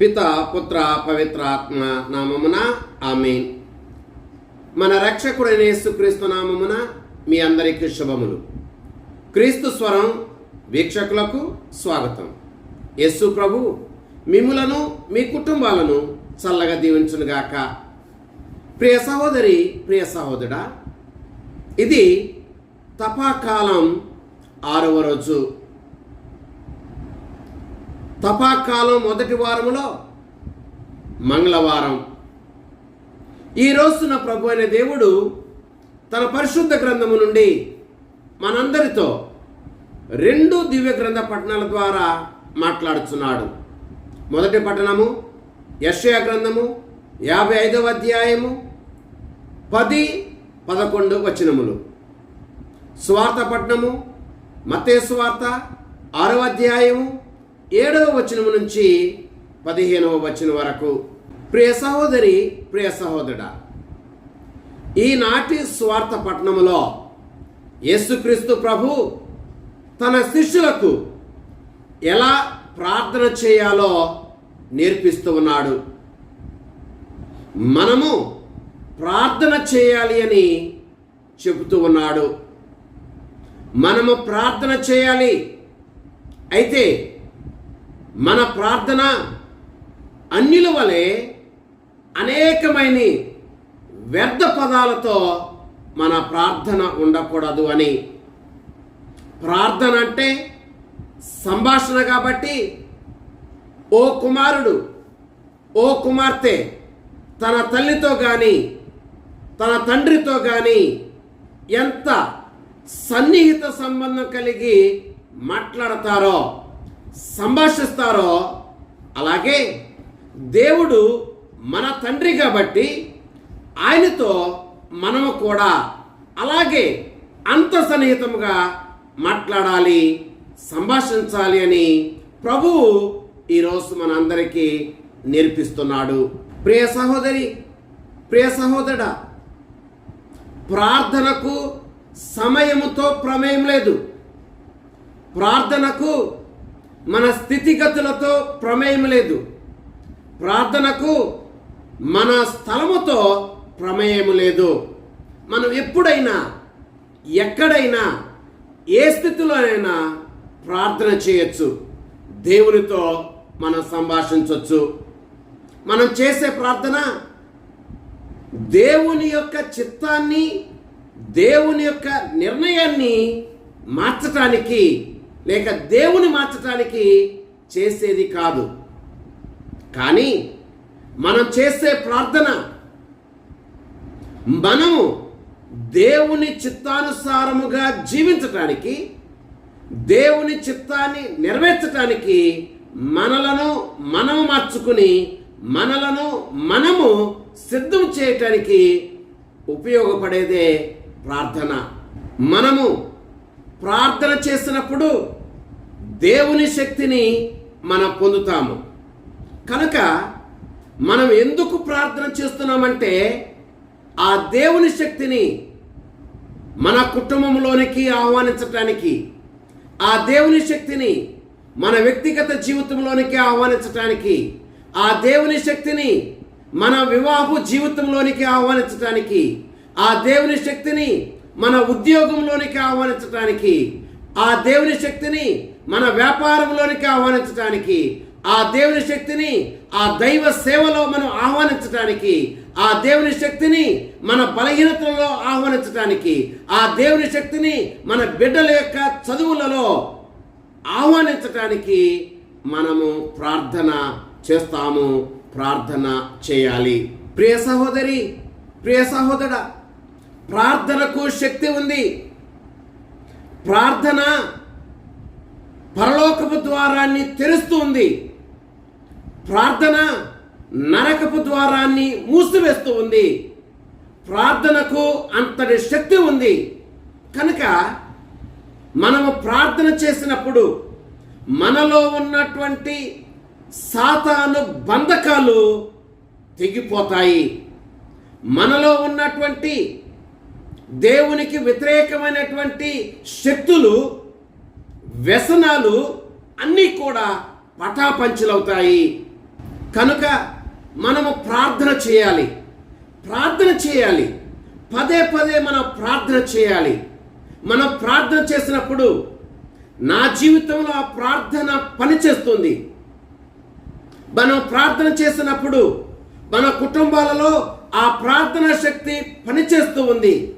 పిత పుత్ర పవిత్రాత్మ నామమున ఆమెన్. మన రక్షకుడైన యేసుక్రీస్తు నామమున మీ అందరికీ శుభములు. క్రీస్తు స్వరం వీక్షకులకు స్వాగతం. యేసు ప్రభు మిమ్ములను మీ కుటుంబాలను చల్లగా దీవించునుగాక. ప్రియ సహోదరి ప్రియ సహోదరుడా ఇది తపాకాలం ఆరవ రోజు. తపాకాలం మొదటి వారములో మంగళవారం. ఈ రోజున ప్రభు అయిన దేవుడు తన పరిశుద్ధ గ్రంథము నుండి మనందరితో రెండు దివ్య గ్రంథ పట్టణాల ద్వారా మాట్లాడుచున్నాడు. మొదటి పట్టణము యశయ గ్రంథము యాభై ఐదవ అధ్యాయము పది పదకొండు వచనములు. స్వార్థ పట్టణము మతే స్వార్థ ఆరవ అధ్యాయము ఏడవ వచనము నుంచి పదిహేనవ వచనం వరకు. ప్రియ సహోదరి ప్రియ సహోదరుడ ఈనాటి స్వార్థ పట్టణములో యేసుక్రీస్తు ప్రభు తన శిష్యులకు ఎలా ప్రార్థన చేయాలో నేర్పిస్తూ ఉన్నాడు. మనము ప్రార్థన చేయాలి అని చెబుతూ ఉన్నాడు. మనము ప్రార్థన చేయాలి. అయితే మన ప్రార్థన అన్యుల వలె అనేకమైన వ్యర్థ పదాలతో మన ప్రార్థన ఉండకూడదు అని. ప్రార్థన అంటే సంభాషణ కాబట్టి ఓ కుమారుడు ఓ కుమార్తె తన తల్లితో కానీ తన తండ్రితో కానీ ఎంత సన్నిహిత సంబంధం కలిగి మాట్లాడతారో సంభాషిస్తారో అలాగే దేవుడు మన తండ్రి కాబట్టి ఆయనతో మనము కూడా అలాగే అంత సన్నిహితముగా మాట్లాడాలి సంభాషించాలి అని ప్రభువు ఈరోజు మనందరికీ నేర్పిస్తున్నాడు. ప్రియ సహోదరి ప్రియ సహోదరుడా ప్రార్థనకు సమయముతో ప్రమేయం లేదు. ప్రార్థనకు మన స్థితిగతులతో ప్రమేయం లేదు. ప్రార్థనకు మన స్థలముతో ప్రమేయం లేదు. మనం ఎప్పుడైనా ఎక్కడైనా ఏ స్థితిలోనైనా ప్రార్థన చేయొచ్చు. దేవునితో మనం సంభాషించవచ్చు మనం చేసే ప్రార్థన దేవుని యొక్క చిత్తాన్ని దేవుని యొక్క నిర్ణయాన్ని మార్చటానికి లేక దేవుని మార్చటానికి చేసేది కాదు. కానీ మనం చేసే ప్రార్థన మనము దేవుని చిత్తానుసారముగా జీవించటానికి దేవుని చిత్తాన్ని నెరవేర్చటానికి మనలను మనము మార్చుకుని మనలను మనము సిద్ధం చేయటానికి ఉపయోగపడేదే ప్రార్థన. మనము ప్రార్థన చేసినప్పుడు దేవుని శక్తిని మనం పొందుతాము. కనుక మనం ఎందుకు ప్రార్థన చేస్తున్నామంటే ఆ దేవుని శక్తిని మన కుటుంబంలోనికి ఆహ్వానించటానికి ఆ దేవుని శక్తిని మన వ్యక్తిగత జీవితంలోనికి ఆహ్వానించటానికి ఆ దేవుని శక్తిని మన వివాహ జీవితంలోనికి ఆహ్వానించటానికి ఆ దేవుని శక్తిని మన ఉద్యోగంలోనికి ఆహ్వానించటానికి ఆ దేవుని శక్తిని మన వ్యాపారంలోనికి ఆహ్వానించడానికి ఆ దేవుని శక్తిని ఆ దైవ సేవలో మనం ఆహ్వానించటానికి ఆ దేవుని శక్తిని మన బలహీనతలలో ఆహ్వానించటానికి ఆ దేవుని శక్తిని మన బిడ్డల యొక్క చదువులలో ఆహ్వానించటానికి మనము ప్రార్థన చేస్తాము ప్రార్థన చేయాలి. ప్రియ సహోదరి ప్రియ సహోదర ప్రార్థనకు శక్తి ఉంది. ప్రార్థన పరలోకపు ద్వారాన్ని తెరుస్తుంది ప్రార్థన నరకపు ద్వారాన్ని మూసివేస్తూ ఉంది. ప్రార్థనకు అంతటి శక్తి ఉంది. కనుక మనము ప్రార్థన చేసినప్పుడు మనలో ఉన్నటువంటి సాతాను బంధకాలు తెగిపోతాయి. మనలో ఉన్నటువంటి దేవునికి వ్యతిరేకమైనటువంటి శక్తులు వ్యసనాలు అన్నీ కూడా పటాపంచులవుతాయి. కనుక మనము ప్రార్థన చేయాలి. ప్రార్థన చేయాలి. పదే పదే మనం ప్రార్థన చేయాలి. మనం ప్రార్థన చేసినప్పుడు నా జీవితంలో ఆ ప్రార్థన పనిచేస్తుంది. మనం ప్రార్థన చేసినప్పుడు మన కుటుంబాలలో ఆ ప్రార్థన శక్తి పనిచేస్తూ ఉంది.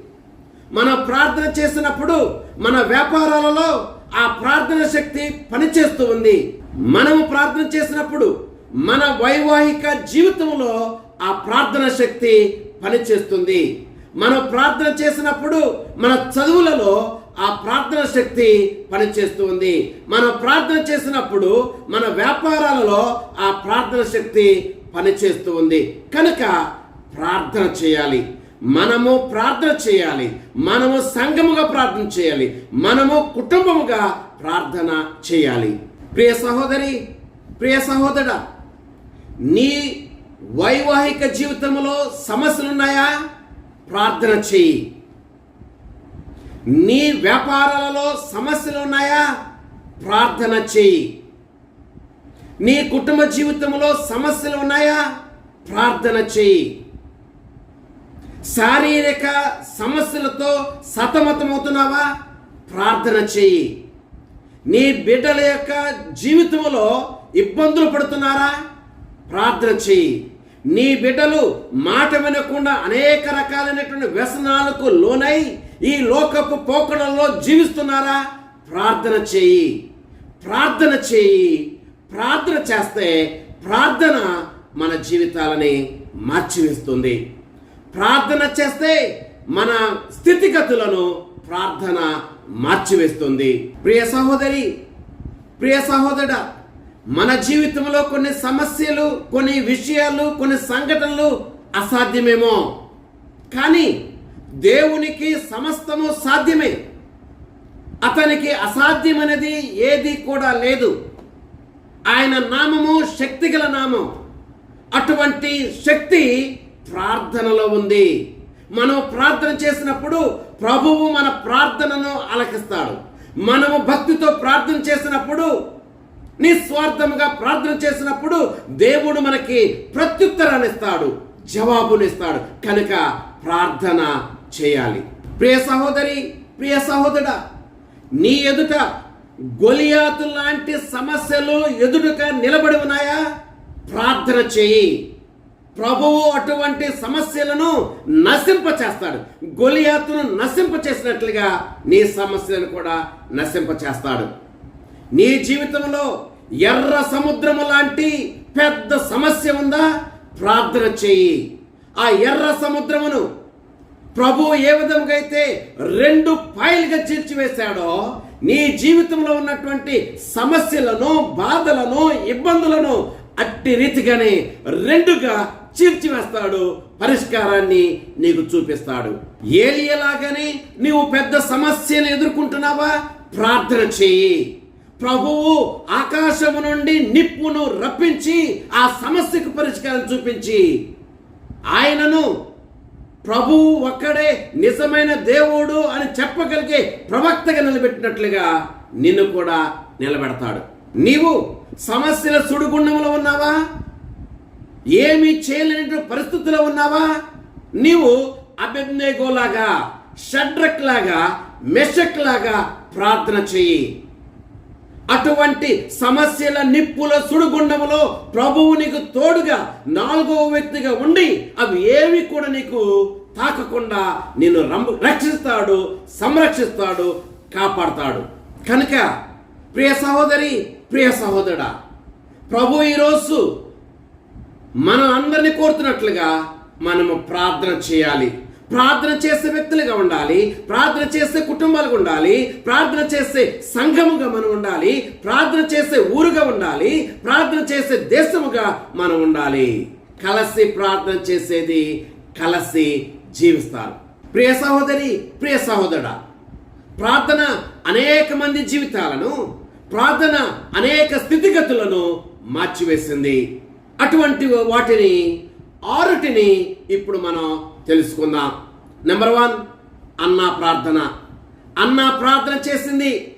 మనం ప్రార్థన చేసినప్పుడు మన వ్యాపారాలలో ఆ ప్రార్థన శక్తి పనిచేస్తూ ఉంది. మనము ప్రార్థన చేసినప్పుడు మన వైవాహిక జీవితంలో ఆ ప్రార్థన శక్తి పనిచేస్తుంది. మనం ప్రార్థన చేసినప్పుడు మన చదువులలో ఆ ప్రార్థన శక్తి పనిచేస్తూ ఉంది. మనం ప్రార్థన చేసినప్పుడు మన వ్యాపారాలలో ఆ ప్రార్థన శక్తి పనిచేస్తూ ఉంది. కనుక ప్రార్థన చేయాలి. మనము ప్రార్థన చేయాలి. మనము సంఘముగా ప్రార్థన చేయాలి. మనము కుటుంబముగా ప్రార్థన చేయాలి. ప్రియ సహోదరి ప్రియ సహోదరా నీ వైవాహిక జీవితంలో సమస్యలు ఉన్నాయా ప్రార్థన చేయి. నీ వ్యాపారాలలో సమస్యలు ఉన్నాయా ప్రార్థన చేయి. నీ కుటుంబ జీవితంలో సమస్యలు ఉన్నాయా ప్రార్థన చేయి. శారీరక సమస్యలతో సతమతమవుతున్నావా? ప్రార్థన చెయ్యి నీ బిడ్డల యొక్క జీవితంలో ఇబ్బందులు పడుతున్నారా? ప్రార్థన చెయ్యి నీ బిడ్డలు మాట వినకుండా అనేక రకాలైనటువంటి వ్యసనాలకు లోనై ఈ లోకపు పోకడల్లో జీవిస్తున్నారా? ప్రార్థన చేయి. ప్రార్థన చేయి. ప్రార్థన చేస్తే ప్రార్థన మన జీవితాలని మార్చివేస్తుంది. ప్రార్థన చేస్తే మన స్థితిగతులను ప్రార్థన మార్చివేస్తుంది. ప్రియ సహోదరి ప్రియ సహోదరుడా మన జీవితంలో కొన్ని సమస్యలు కొన్ని విషయాలు కొన్ని సంఘటనలు అసాధ్యమేమో. కానీ దేవునికి సమస్తము సాధ్యమే. అతనికి అసాధ్యమనేది ఏది కూడా లేదు. ఆయన నామము శక్తిగల నామం. అటువంటి శక్తి ప్రార్థనలో ఉంది. మనం ప్రార్థన చేసినప్పుడు ప్రభువు మన ప్రార్థనను ఆలకిస్తాడు. మనము భక్తితో ప్రార్థన చేసినప్పుడు నిస్వార్థముగా ప్రార్థన చేసినప్పుడు దేవుడు మనకి ప్రత్యుత్తరాన్ని ఇస్తాడు జవాబునిస్తాడు. కనుక ప్రార్థన చేయాలి. ప్రియ సహోదరి ప్రియ సహోదరుడా నీ ఎదుట గొలియాతు లాంటి సమస్యలు ఎదురుగా నిలబడి ఉన్నాయా? ప్రార్థన చేయి. ప్రభువు అటువంటి సమస్యలను నశింప చేస్తాడు గొలియాతును నశింప చేసినట్లుగా నీ సమస్యలను కూడా నశింప చేస్తాడు నీ జీవితంలో ఎర్ర సముద్రము లాంటి పెద్ద సమస్య ఉందా? ప్రార్థన చేయి. ఆ ఎర్ర సముద్రమును ప్రభు ఏ విధంగా అయితే రెండు పాయలుగా చీల్చివేశాడో నీ జీవితంలో ఉన్నటువంటి సమస్యలను బాధలను ఇబ్బందులను అట్టి రీతిగానే రెండుగా చీల్చివేస్తాడు పరిష్కారాన్ని నీకు చూపిస్తాడు. ఏలియలాగానే నీవు పెద్ద సమస్యను ఎదుర్కొంటున్నావా? ప్రార్థన చేయి. ప్రభువు ఆకాశము నుండి నిప్పును రప్పించి ఆ సమస్యకు పరిష్కారం చూపించి. ఆయనను ప్రభువు ఒక్కడే నిజమైన దేవుడు అని చెప్పగలిగే ప్రవక్తగా నిలబెట్టినట్లుగా నిన్ను కూడా నిలబెడతాడు. నీవు సమస్యల సుడిగుండంలో ఉన్నావా? ఏమీ చేయలేని పరిస్థితిలో ఉన్నావా? నీవు అభిజ్ఞగోలాగా షడ్రక్ లాగా మెషక్ లాగా ప్రార్థన చెయ్యి. అటువంటి సమస్యల నిప్పుల సుడుగుండములో ప్రభువు నీకు తోడుగా నాలుగవ వ్యక్తిగా ఉండి అవి ఏవి కూడా నీకు తాకకుండా నిన్ను రం- రక్షిస్తాడు సంరక్షిస్తాడు కాపాడతాడు. కనుక ప్రియ సహోదరి ప్రియ సహోదరుడా ప్రభు ఈరోజు మనం అందరినీ కోరుతున్నట్లుగా మనము ప్రార్థన చేయాలి. ప్రార్థన చేసే వ్యక్తులుగా ఉండాలి. ప్రార్థన చేసే కుటుంబాలుగా ఉండాలి. ప్రార్థన చేసే సంఘముగా మనం ఉండాలి. ప్రార్థన చేసే ఊరుగా ఉండాలి. ప్రార్థన చేసే దేశముగా మనం ఉండాలి. కలసి ప్రార్థన చేసేది కలసి జీవిస్తారు. ప్రియ సహోదరి ప్రియ సహోదరుడా ప్రార్థన అనేక మంది జీవితాలను ప్రార్థన అనేక స్థితిగతులను మార్చివేసింది. అటువంటి వాటిని ఆరుటిని ఇప్పుడు మనం తెలుసుకుందాం. నెంబర్ వన్ అన్నా ప్రార్థన. అన్నా ప్రార్థన చేసింది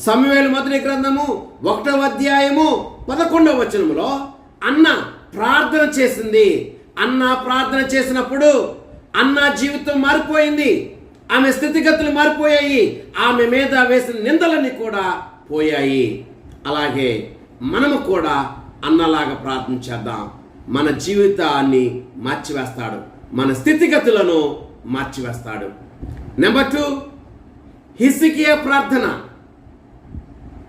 సమవేలు మొదటి గ్రంథము ఒకటవ అధ్యాయము పదకొండవ వచనములో అన్న ప్రార్థన చేసింది. అన్న ప్రార్థన చేసినప్పుడు అన్న జీవితం మారిపోయింది. ఆమె స్థితిగతులు మారిపోయాయి. ఆమె మీద వేసిన నిందలన్నీ కూడా పోయాయి. అలాగే మనము కూడా అన్నలాగా ప్రార్థన చేద్దాం. మన జీవితాన్ని మార్చివేస్తాడు. మన స్థితిగతులను మార్చివేస్తాడు. నెంబర్ టూ హిసికియ ప్రార్థన.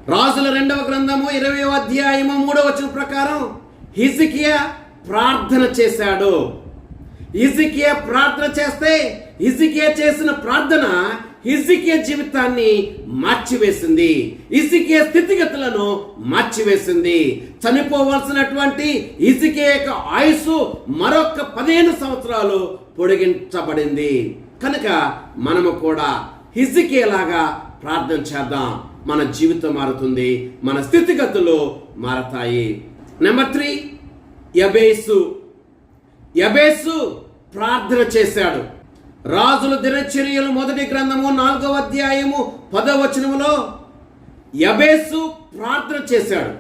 రాజుల రెండవ గ్రంథము ఇరవై అధ్యాయము మూడవ వచ్చిన ప్రకారం హిసికియ ప్రార్థన చేశాడు. హిసికియ ప్రార్థన చేస్తే హిసికియ చేసిన ప్రార్థన హిజికియా జీవితాన్ని మార్చివేసింది. హిజికియా స్థితిగతులను మార్చివేసింది. చనిపోవలసినటువంటి హిజికియా యొక్క ఆయుసు మరొక పదిహేను సంవత్సరాలు పొడిగించబడింది. కనుక మనము కూడా హిజికియలాగా ప్రార్థన చేద్దాం. మన జీవితం మారుతుంది. మన స్థితిగతులు మారతాయి. నెంబర్ త్రీ యబేసు యబేసు ప్రార్థన చేశాడు. రాజుల దినచర్యలు మొదటి గ్రంథము నాలుగవ అధ్యాయము పదవచనములో యబేసు ప్రార్థన చేశాడు.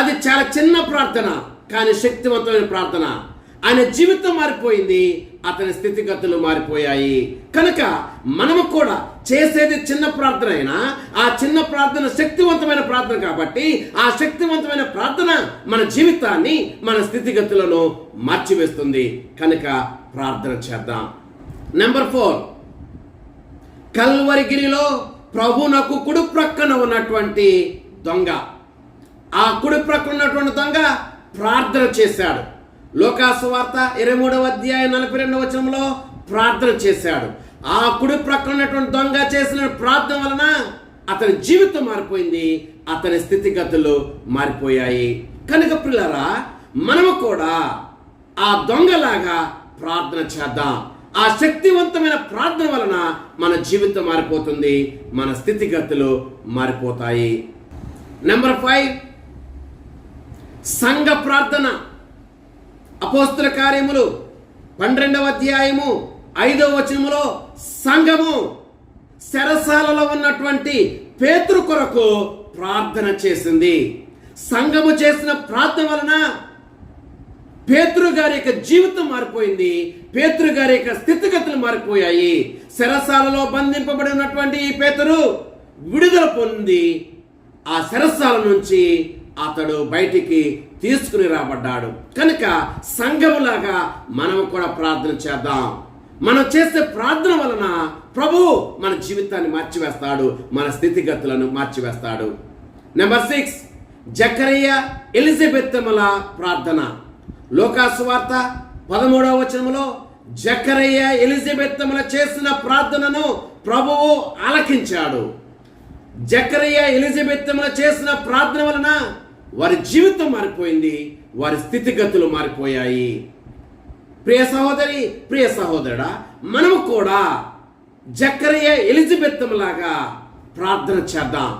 అది చాలా చిన్న ప్రార్థన కానీ శక్తివంతమైన ప్రార్థన. ఆయన జీవితం మారిపోయింది అతని స్థితిగతులు మారిపోయాయి. కనుక మనము కూడా చేసేది చిన్న ప్రార్థన అయినా ఆ చిన్న ప్రార్థన శక్తివంతమైన ప్రార్థన కాబట్టి ఆ శక్తివంతమైన ప్రార్థన మన జీవితాన్ని మన స్థితిగతులను మార్చివేస్తుంది. కనుక ప్రార్థన చేద్దాం. నెంబర్ ఫోర్ కల్వరిగిరిలో ప్రభునకు కుడి ప్రక్కన ఉన్నటువంటి దొంగ. ఆ కుడి ప్రక్కన ఉన్నటువంటి దొంగ ప్రార్థన చేశాడు. లోకాసువార్త ఇరవై మూడవ అధ్యాయం నలభై రెండవ వచనంలో ప్రార్థన చేశాడు. ఆ కుడి ప్రక్కన ఉన్నటువంటి దొంగ చేసిన ప్రార్థన వలన అతని జీవితం మారిపోయింది అతని స్థితిగతులు మారిపోయాయి. కనుక పిల్లరా మనము కూడా ఆ దొంగలాగా ప్రార్థన చేద్దాం. ఆ శక్తివంతమైన ప్రార్థన వలన మన జీవితం మారిపోతుంది మన స్థితిగతులు మారిపోతాయి. నెంబర్ ఫైవ్ సంఘ ప్రార్థన. అపోస్తుల కార్యములు పన్నెండవ అధ్యాయము ఐదవ వచనములో సంఘము శరసాలలో ఉన్నటువంటి పేతృ కొరకు ప్రార్థన చేసింది. సంఘము చేసిన ప్రార్థన వలన పేతృ గారి యొక్క జీవితం మారిపోయింది. పేతృ గారి యొక్క స్థితిగతులు మారిపోయాయి. శరసాలలో బంధింపబడి ఉన్నటువంటి ఈ పేతురు విడుదల పొంది ఆ శరసాల నుంచి అతడు బయటికి తీసుకుని రాబడ్డాడు. కనుక సంఘములాగా మనం కూడా ప్రార్థన చేద్దాం. మనం చేసే ప్రార్థన వలన ప్రభు మన జీవితాన్ని మార్చివేస్తాడు. మన స్థితిగతులను మార్చివేస్తాడు. నెంబర్ సిక్స్ జకరయ్య ఎలిజబెత్తముల ప్రార్థన. లోకాసువార్త పదమూడవ వచనంలో జకరయ్య ఎలిజబెత్తముల చేసిన ప్రార్థనను ప్రభువు ఆలకించాడు. జకరయ్య ఎలిజబెత్తముల చేసిన ప్రార్థన వలన వారి జీవితం మారిపోయింది వారి స్థితిగతులు మారిపోయాయి. ప్రియ సహోదరి ప్రియ సహోదరుడా మనము కూడా జక్కరయ్య ఎలిజబెత్తములాగా ప్రార్థన చేద్దాం.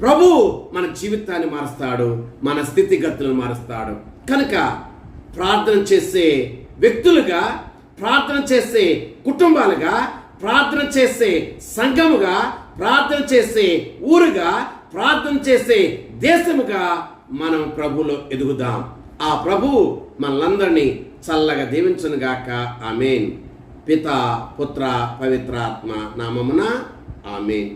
ప్రభు మన జీవితాన్ని మారుస్తాడు మన స్థితిగతులను మారుస్తాడు. కనుక ప్రార్థన చేసే వ్యక్తులుగా ప్రార్థన చేసే కుటుంబాలుగా ప్రార్థన చేసే సంఘముగా ప్రార్థన చేసే ఊరుగా ప్రార్థన చేసే దేశముగా మనం ప్రభులో ఎదుగుదాం. ఆ ప్రభు మనలందరినీ చల్లగా దీవించునుగాక ఆమెన్. పిత పుత్ర పవిత్రాత్మ నామమున ఆమెన్.